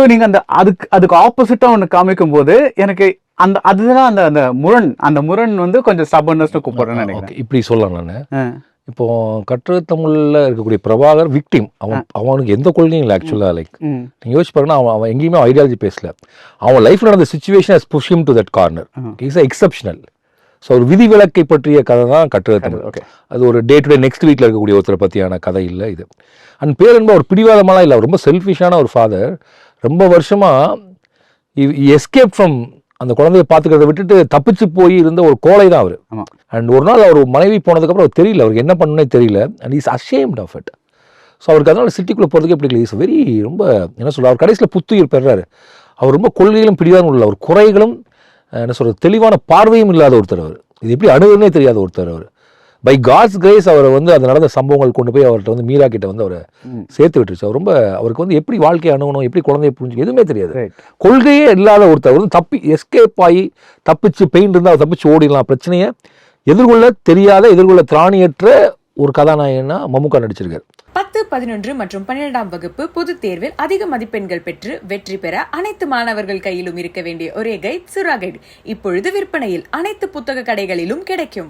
So நீங்க அந்த அதுக்கு அதுக்கு ஆப்போசிட்டா ஒன்று காமிக்கும் போது எனக்கு அந்த அதுதான் அந்த அந்த முரண் அந்த முரண் வந்து கொஞ்சம் ஸ்டபர்னஸ்னு கூப்பிடுறேன்னு நினைக்கிறேன். இப்படி சொல்லலாம் நான். இப்போ கற்று தமிழ்ல இருக்கக்கூடிய பிரபாகர் விக்டிம் அவன் அவனுக்கு எந்த கொள்கையும் இல்லை ஆக்சுவலாக லைக் ம். நீங்க யோசிச்சு பாருங்கன்னா அவன் அவன் எங்கேயுமே ஐடியாலஜி பேசல. அவன் லைஃப்ல நடந்த situation has push him to that corner. Is exceptional so ஒரு விதி விலக்கை பற்றிய கதை தான் கட்டுரை தமிழ். ஓகே அது ஒரு டே டு டே நெக்ஸ்ட் வீக்ல இருக்கக்கூடிய ஒருத்தரை பற்றியான கதை இல்லை இது. அண்ட் பேரன்பா ஒரு பிடிவாதமாலாம் இல்லை. ரொம்ப செல்ஃபிஷான ஒரு ஃபாதர் ரொம்ப வருஷமா எஸ்கேப் ஃப்ரம் அந்த குழந்தைய பார்த்துக்கிறத விட்டுட்டு தப்பிச்சு போய் இருந்த ஒரு கோழை தான் அவர். அண்ட் ஒரு நாள் அவர் மனைவி போனதுக்கப்புறம் அவர் தெரியல அவருக்கு என்ன பண்ணணும்னே தெரியல and is ashamed of it so அவருக்கு அதனால சிட்டிக்குள்ளே போகிறதுக்கே பிடிக்கல இஸ் வெரி ரொம்ப என்ன சொல்ல அவர் கடைசியில் புத்துயிர் பெறாரு அவர் ரொம்ப கொள்கைகளும் பிடிவாதம் உள்ள ஒரு குறைகளும் என்ன சொல்றது தெளிவான பார்வையும் இல்லாத ஒருத்தர் அவர். இது எப்படி அணுகுனே தெரியாத ஒருத்தர் அவர். பை காட்ஸ் கிரேஸ் அவரை வந்து அது நடந்த சம்பவங்கள் கொண்டு போய் அவர்கிட்ட வந்து மீரா கிட்ட வந்து அவரை. சேர்த்து விட்டுருச்சு. அவர் ரொம்ப அவருக்கு வந்து எப்படி வாழ்க்கையை அணுகணும் எப்படி குழந்தைய புரிஞ்சு எதுவுமே தெரியாது. கொள்கையே இல்லாத ஒருத்தர் வந்து தப்பி எஸ்கேப் ஆகி தப்பிச்சு பெயின் இருந்தால் அவர் தப்பிச்சு ஓடிடலாம். பிரச்சனையை எதிர்கொள்ள தெரியாத எதிர்கொள்ள திராணியற்ற ஒரு கதாநாயகனா மம்முக்கா நடிச்சிருக்காரு. பத்து பதினொன்று மற்றும் பன்னிரெண்டாம் வகுப்பு பொதுத் தேர்வில் அதிக மதிப்பெண்கள் பெற்று வெற்றி பெற அனைத்து மாணவர்கள் கையிலும் இருக்க வேண்டிய ஒரே கைட் சுறா கைட் இப்பொழுது விற்பனையில் அனைத்து புத்தக கடைகளிலும் கிடைக்கும்.